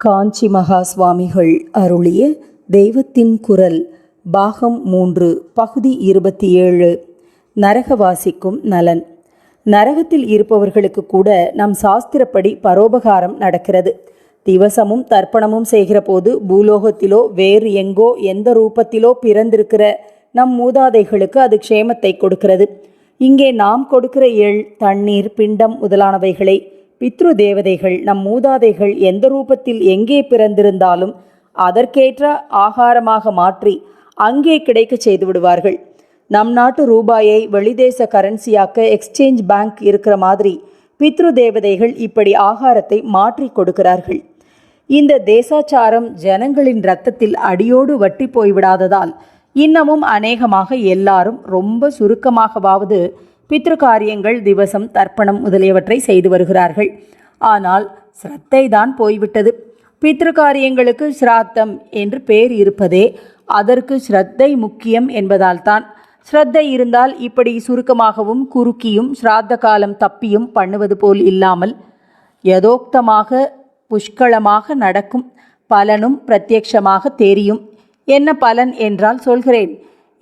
காஞ்சி மகா சுவாமிகள் அருளிய தெய்வத்தின் குரல் பாகம் மூன்று பகுதி இருபத்தி ஏழு. நரகவாசிக்கும் நலன். நரகத்தில் இருப்பவர்களுக்கு கூட நம் சாஸ்திரப்படி பரோபகாரம் நடக்கிறது. திவசமும் தர்ப்பணமும் செய்கிற போது பூலோகத்திலோ வேறு எங்கோ எந்த ரூபத்திலோ பிறந்திருக்கிற நம் மூதாதைகளுக்கு அது க்ஷேமத்தை கொடுக்கிறது. இங்கே நாம் கொடுக்கிற எள் தண்ணீர் பிண்டம் முதலானவைகளை பித்ரு தேவதைகள் நம் மூதாதைகள் எந்த ரூபத்தில் எங்கே பிறந்திருந்தாலும் அதற்கேற்ற ஆகாரமாக மாற்றி அங்கே கிடைக்க செய்து விடுவார்கள். நம் நாட்டு ரூபாயை வெளிதேச கரன்சியாக்க எக்ஸ்சேஞ்ச் பேங்க் இருக்கிற மாதிரி பித்ரு தேவதைகள் இப்படி ஆகாரத்தை மாற்றி கொடுக்கிறார்கள். இந்த தேசாச்சாரம் ஜனங்களின் ரத்தத்தில் அடியோடு வட்டி போய்விடாததால் இன்னமும் அநேகமாக எல்லாரும் ரொம்ப சுருக்கமாகவாவது பித்ரு காரியங்கள் திவசம் தர்ப்பணம் முதலியவற்றை செய்து வருகிறார்கள். ஆனால் ஸ்ரத்தை தான் போய்விட்டது. பித்ரு காரியங்களுக்கு ஸ்ராத்தம் என்று பேர் இருப்பதே அதற்கு ஸ்ரத்தை முக்கியம் என்பதால்தான். ஸ்ரத்தை இருந்தால் இப்படி சுருக்கமாகவும் குறுக்கியும் ஸ்ராத்த காலம் தப்பியும் பண்ணுவது போல் இல்லாமல் யதோக்தமாக புஷ்களமாக நடக்கும் பலனும் பிரத்யக்ஷமாக தெரியும். என்ன பலன் என்றால் சொல்கிறேன்.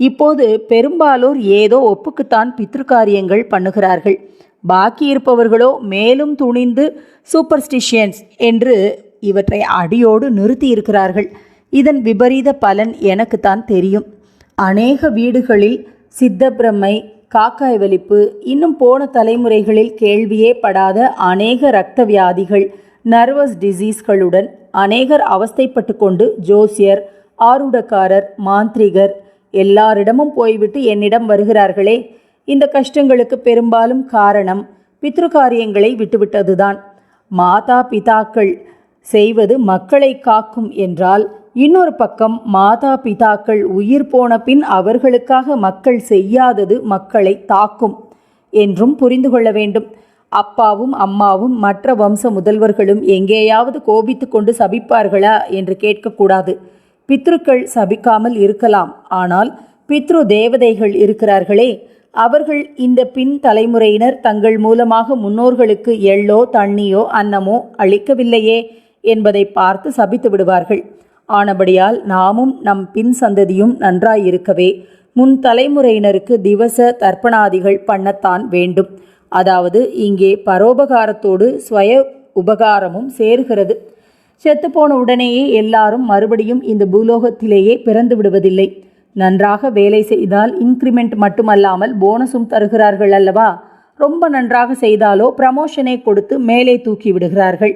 இப்போது பெரும்பாலோர் ஏதோ ஒப்புக்குத்தான் பித்ருக்காரியங்கள் பண்ணுகிறார்கள். பாக்கி இருப்பவர்களோ மேலும் துணிந்து சூப்பர்ஸ்டிஷியன்ஸ் என்று இவற்றை அடியோடு நிறுத்தி இருக்கிறார்கள் இதன் விபரீத பலன் எனக்குத்தான் தெரியும். அநேக வீடுகளில் சித்தப்பிரமை காக்காய் வலிப்பு இன்னும் போன தலைமுறைகளில் கேள்வியே படாத அநேக இரத்த வியாதிகள் நர்வஸ் டிசீஸ்களுடன் அநேகர் அவஸ்தைப்பட்டு கொண்டு ஜோசியர் ஆருடக்காரர் மாந்திரிகர் எல்லாரிடமும் போய்விட்டு என்னிடம் வருகிறார்களே இந்த கஷ்டங்களுக்கு பெரும்பாலும் காரணம் பித்ருகாரியங்களை விட்டுவிட்டதுதான். மாதா பிதாக்கள் செய்வது மக்களை காக்கும் என்றால் இன்னொரு பக்கம் மாதா பிதாக்கள் உயிர் போன பின் அவர்களுக்காக மக்கள் செய்யாதது மக்களை தாக்கும் என்றும் புரிந்து கொள்ள வேண்டும். அப்பாவும் அம்மாவும் மற்ற வம்ச முதல்வர்களும் எங்கேயாவது கோபித்து கொண்டு சபிப்பார்களா என்று கேட்கக்கூடாது. பித்ருக்கள் சபிக்காமல் இருக்கலாம். ஆனால் பித்ரு தேவதைகள் இருக்கிறார்களே அவர்கள் இந்த பின் தலைமுறையினர் தங்கள் மூலமாக முன்னோர்களுக்கு எள்ளோ தண்ணியோ அன்னமோ அளிக்கவில்லையே என்பதை பார்த்து சபித்து விடுவார்கள். ஆனபடியால் நாமும் நம் பின் சந்ததியும் நன்றாயிருக்கவே முன் தலைமுறையினருக்கு திவச தர்ப்பணாதிகள் பண்ணத்தான் வேண்டும். அதாவது இங்கே பரோபகாரத்தோடு ஸ்வய உபகாரமும் சேருகிறது. செத்துப்போன உடனேயே எல்லாரும் மறுபடியும் இந்த பூலோகத்திலேயே பிறந்து விடுவதில்லை நன்றாக வேலை செய்தால் இன்க்ரிமெண்ட் மட்டுமல்லாமல் போனஸும் தருகிறார்கள் அல்லவா? ரொம்ப நன்றாக செய்தாலோ ப்ரமோஷனை கொடுத்து மேலே தூக்கி விடுகிறார்கள்.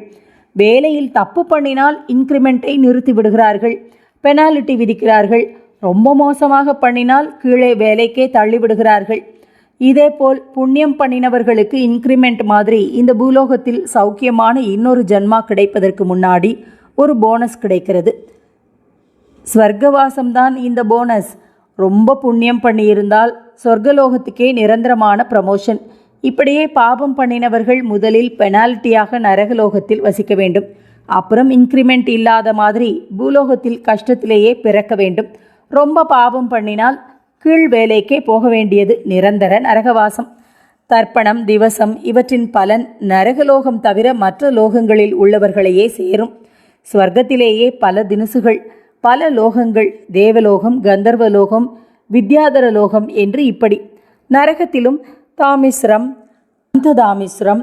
வேலையில் தப்பு பண்ணினால் இன்க்ரிமெண்ட்டை நிறுத்தி விடுகிறார்கள். பெனாலிட்டி விதிக்கிறார்கள். ரொம்ப மோசமாக பண்ணினால் கீழே வேலைக்கே தள்ளிவிடுகிறார்கள் இதேபோல் புண்ணியம் பண்ணினவர்களுக்கு இன்க்ரிமெண்ட் மாதிரி இந்த பூலோகத்தில் சௌக்கியமான இன்னொரு ஜென்மா கிடைப்பதற்கு முன்னாடி ஒரு போனஸ் கிடைக்கிறது. ஸ்வர்க்கவாசம்தான் இந்த போனஸ் ரொம்ப புண்ணியம் பண்ணியிருந்தால் சொர்க்கலோகத்துக்கே நிரந்தரமான ப்ரமோஷன் இப்படியே பாபம் பண்ணினவர்கள் முதலில் பெனால்ட்டியாக நரகலோகத்தில் வசிக்க வேண்டும். அப்புறம் இன்க்ரிமெண்ட் இல்லாத மாதிரி பூலோகத்தில் கஷ்டத்திலேயே பிறக்க வேண்டும். ரொம்ப பாபம் பண்ணினால் கீழ் வேலைக்கே போக வேண்டியது நிரந்தர நரகவாசம். தர்ப்பணம் திவசம் இவற்றின் பலன் நரகலோகம் தவிர மற்ற லோகங்களில் உள்ளவர்களையே சேரும். ஸ்வர்க்கத்திலேயே பல தினசுகள் பல லோகங்கள் தேவலோகம் கந்தர்வலோகம் வித்யாதர லோகம் என்று இப்படி. நரகத்திலும் தாமிஸ்ரம் அந்ததாமிஸ்ரம்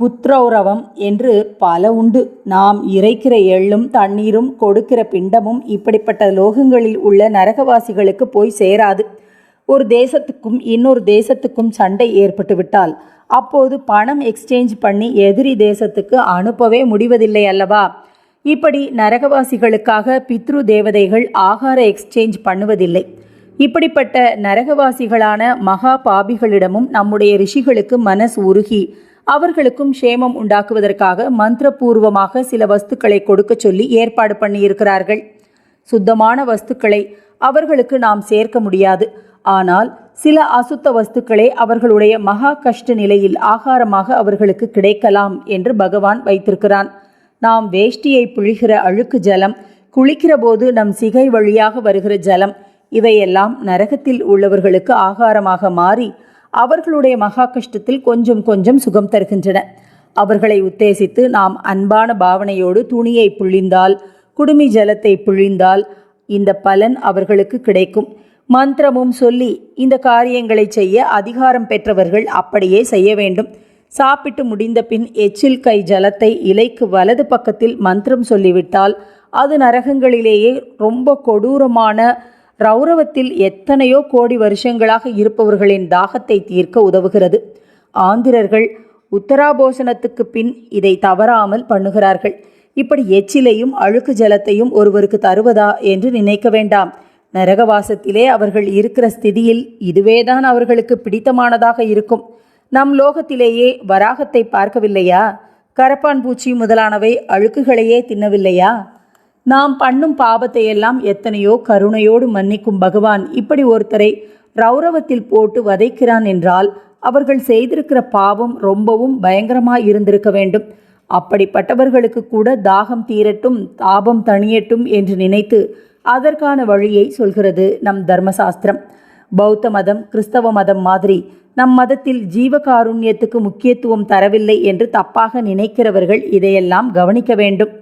புத்ரௌரவம் என்று பல உண்டு. நாம் இறைக்கிற எள்ளும் தண்ணீரும் கொடுக்கிற பிண்டமும் இப்படிப்பட்ட லோகங்களில் உள்ள நரகவாசிகளுக்கு போய் சேராது. ஒரு தேசத்துக்கும் இன்னொரு தேசத்துக்கும் சண்டை ஏற்பட்டுவிட்டால் அப்போது பணம் எக்ஸ்சேஞ்ச் பண்ணி எதிரி தேசத்துக்கு அனுப்பவே முடிவதில்லை அல்லவா? இப்படி நரகவாசிகளுக்காக பித்ரு தேவதைகள் ஆகார எக்ஸ்சேஞ்ச் பண்ணுவதில்லை. இப்படிப்பட்ட நரகவாசிகளான மகா பாபிகளிடமும் நம்முடைய ரிஷிகளுக்கு மனசு உருகி அவர்களுக்கும் க்ஷேமம் உண்டாக்குவதற்காக மந்திரபூர்வமாக சில வஸ்துக்களை கொடுக்க சொல்லி ஏற்பாடு பண்ணியிருக்கிறார்கள். சுத்தமான வஸ்துக்களை அவர்களுக்கு நாம் சேர்க்க முடியாது. ஆனால் சில அசுத்த வஸ்துக்களே அவர்களுடைய மகா கஷ்ட நிலையில் ஆகாரமாக அவர்களுக்கு கிடைக்கலாம் என்று பகவான் வைத்திருக்கிறான். நாம் வேஷ்டியை புழிகிற அழுக்கு ஜலம் குளிக்கிற போது நம் சிகை வழியாக வருகிற ஜலம் இவையெல்லாம் நரகத்தில் உள்ளவர்களுக்கு ஆகாரமாக மாறி அவர்களுடைய மகா கஷ்டத்தில் கொஞ்சம் கொஞ்சம் சுகம் தருகின்றன. அவர்களை உத்தேசித்து நாம் அன்பான பாவனையோடு துணியை புழிந்தால் குடுமி ஜலத்தை புழிந்தால் இந்த பலன் அவர்களுக்கு கிடைக்கும். மந்திரமும் சொல்லி இந்த காரியங்களை செய்ய அதிகாரம் பெற்றவர்கள் அப்படியே செய்ய வேண்டும். சாப்பிட்டு முடிந்த பின் எச்சில் கை ஜலத்தை இலைக்கு வலது பக்கத்தில் மந்திரம் சொல்லிவிட்டால் அது நரகங்களிலேயே ரொம்ப கொடூரமான ரௌரவத்தில் எத்தனையோ கோடி வருஷங்களாக இருப்பவர்களின் தாகத்தை தீர்க்க உதவுகிறது. ஆந்திரர்கள் உத்தராபோசனத்துக்கு பின் இதை தவறாமல் பண்ணுகிறார்கள். இப்படி எச்சிலையும் அழுக்கு ஜலத்தையும் ஒருவருக்கு தருவதா என்று நினைக்க வேண்டாம். நரகவாசத்திலே அவர்கள் இருக்கிற ஸ்திதியில் இதுவேதான் அவர்களுக்கு பிடித்தமானதாக இருக்கும். நம் லோகத்திலேயே வராகத்தை பார்க்கவில்லையா? கரப்பான் பூச்சி முதலானவை அழுக்குகளையே தின்னவில்லையா? நாம் பண்ணும் பாவத்தை எல்லாம் எத்தனையோ கருணையோடு மன்னிக்கும் பகவான். இப்படி ஒருத்தரை ரௌரவத்தில் போட்டு வதைக்கிறான் என்றால் அவர்கள் செய்திருக்கிற பாவம் ரொம்பவும் பயங்கரமாக இருந்திருக்க வேண்டும். அப்படிப்பட்டவர்களுக்கு கூட தாகம் தீரட்டும் தாபம் தணியட்டும் என்று நினைத்து அதற்கான வழியை சொல்கிறது நம் தர்மசாஸ்திரம். பௌத்த மதம் கிறிஸ்தவ மதம் மாதிரி நம் மதத்தில் ஜீவகாருண்யத்துக்கு முக்கியத்துவம் தரவில்லை என்று தப்பாக நினைக்கிறவர்கள் இதையெல்லாம் கவனிக்க வேண்டும்.